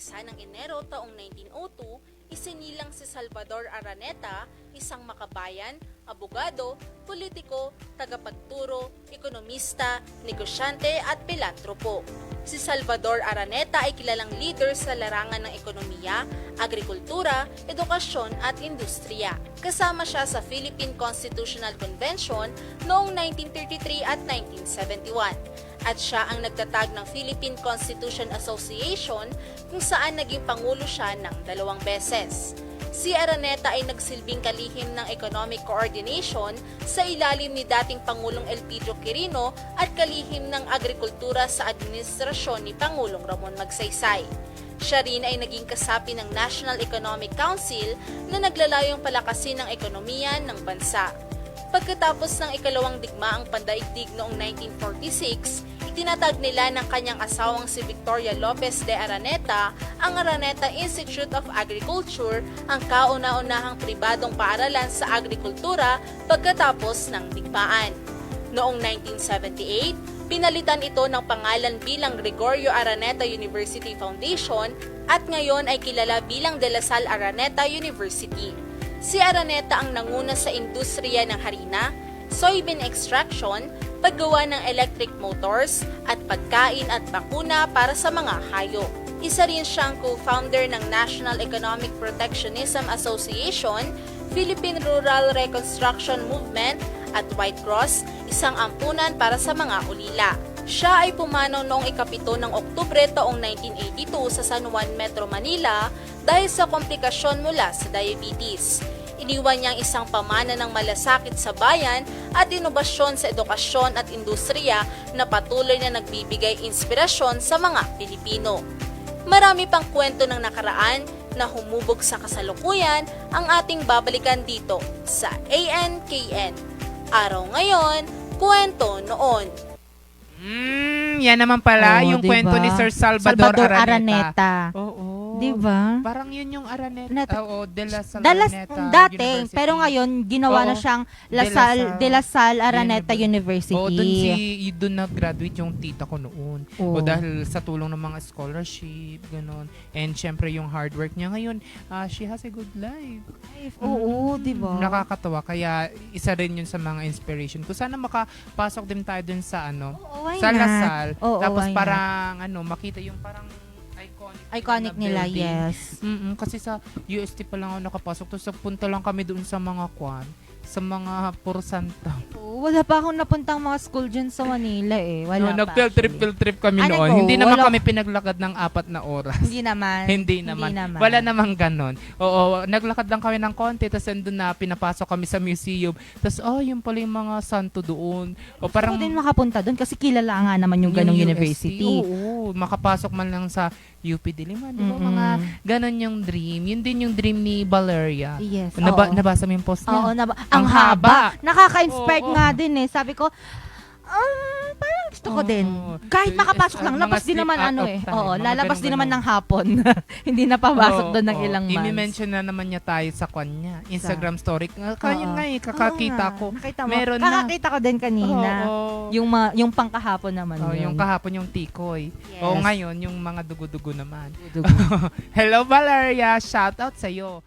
isa ng Enero taong 1902, isinilang si Salvador Araneta, isang makabayan, abogado, politiko, tagapagturo, ekonomista, negosyante at pilantropo. Si Salvador Araneta ay kilalang leader sa larangan ng ekonomiya, agrikultura, edukasyon at industriya. Kasama siya sa Philippine Constitutional Convention noong 1933 at 1971 at siya ang nagtatag ng Philippine Constitution Association kung saan naging pangulo siya ng dalawang beses. Si Araneta ay nagsilbing kalihim ng economic coordination sa ilalim ni dating Pangulong Elpidio Quirino at kalihim ng agrikultura sa administrasyon ni Pangulong Ramon Magsaysay. Siya rin ay naging kasapi ng National Economic Council na naglalayong palakasin ang ekonomiya ng bansa. Pagkatapos ng ikalawang digmaang pandaigdig noong 1946, itinatag nila ng kanyang asawang si Victoria Lopez de Araneta ang Araneta Institute of Agriculture, ang kauna-unahang pribadong paaralan sa agrikultura pagkatapos ng digmaan. Noong 1978, pinalitan ito ng pangalan bilang Gregorio Araneta University Foundation at ngayon ay kilala bilang De La Salle Araneta University. Si Araneta ang nanguna sa industriya ng harina, soybean extraction, paggawa ng electric motors, at pagkain at bakuna para sa mga hayop. Isa rin siyang co-founder ng National Economic Protectionism Association, Philippine Rural Reconstruction Movement, at White Cross, isang ampunan para sa mga ulila. Siya ay pumanaw noong ikapito ng Oktubre taong 1982 sa San Juan, Metro Manila dahil sa komplikasyon mula sa diabetes. Iniwan niya ang isang pamana ng malasakit sa bayan at inobasyon sa edukasyon at industriya na patuloy na nagbibigay inspirasyon sa mga Pilipino. Marami pang kwento ng nakaraan na humubog sa kasalukuyan ang ating babalikan dito sa ANKN. Araw ngayon, kwento noon. Mm, yan naman pala Oo, yung diba? kwento ni Sir Salvador, Salvador Araneta. Araneta. Oo. Di ba? Parang yun yung Araneta. Neta- Oo, De La Salle Dalas, Araneta dati, University. pero ngayon, ginawa na Oo. siyang De La Salle De La Salle Araneta Univer- University. Oo, dun si, dun nag-graduate yung tita ko noon. O Oo. dahil sa tulong ng mga scholarship, ganun. And syempre yung hard work niya ngayon, ah, she has a good life. Oo, Mm, di ba? Nakakatawa. Kaya isa rin yun sa mga inspiration ko. Sana makapasok din tayo dun sa ano, Oo, why sa not? Lasal. Oo, Tapos why not? parang ano, makita yung parang iconic, na nila, building. yes. Mm kasi sa UST pa lang ako nakapasok. Tapos punta lang kami doon sa mga kwan, sa mga Porsanta. Oo, wala pa akong napuntang mga school dyan sa Manila eh. Wala No, pa. nag-field trip, actually. field trip kami Ah, noon. nag-go? Hindi naman Wala- kami pinaglakad ng apat na oras. Hindi naman. Hindi naman. Wala namang ganon. Oo, naglakad lang kami ng konti, tapos andun na, pinapasok kami sa museum. Tapos, oh, yung pala yung mga santo doon. O Parang parang din makapunta doon kasi kilala nga naman yung ganong UST, university. Oo, makapasok man lang sa UP Diliman. Di ba? Mm-mm. Mga ganon yung dream. Yun din yung dream ni Valeria. Yes. Naba, oo. nabasa mo yung post niya? Oo, naba- Ang ang haba. haba. Nakaka-inspired Oo. nga din eh. Sabi ko, um, parang gusto ko Oo. din. Kahit So, makapasok lang, mga labas din slip naman out ano of eh. time, Oo, mga lalabas din naman ganun-ganun. ng hapon. Hindi na papasok Oo, doon ng oo. ilang months. I-mention na naman niya tayo sa kanya. Instagram story. Kaya Oo. nga eh, Oo kakakita nga, ko. Nakita mo. Meron na. Kakakita ko din kanina. Oo. Yung ma- yung pangkahapon naman Oh, yun. yung kahapon yung tikoy. Yes. O ngayon, yung mga dugo-dugo naman. Dugo. Hello Valeria, shout out sa iyo.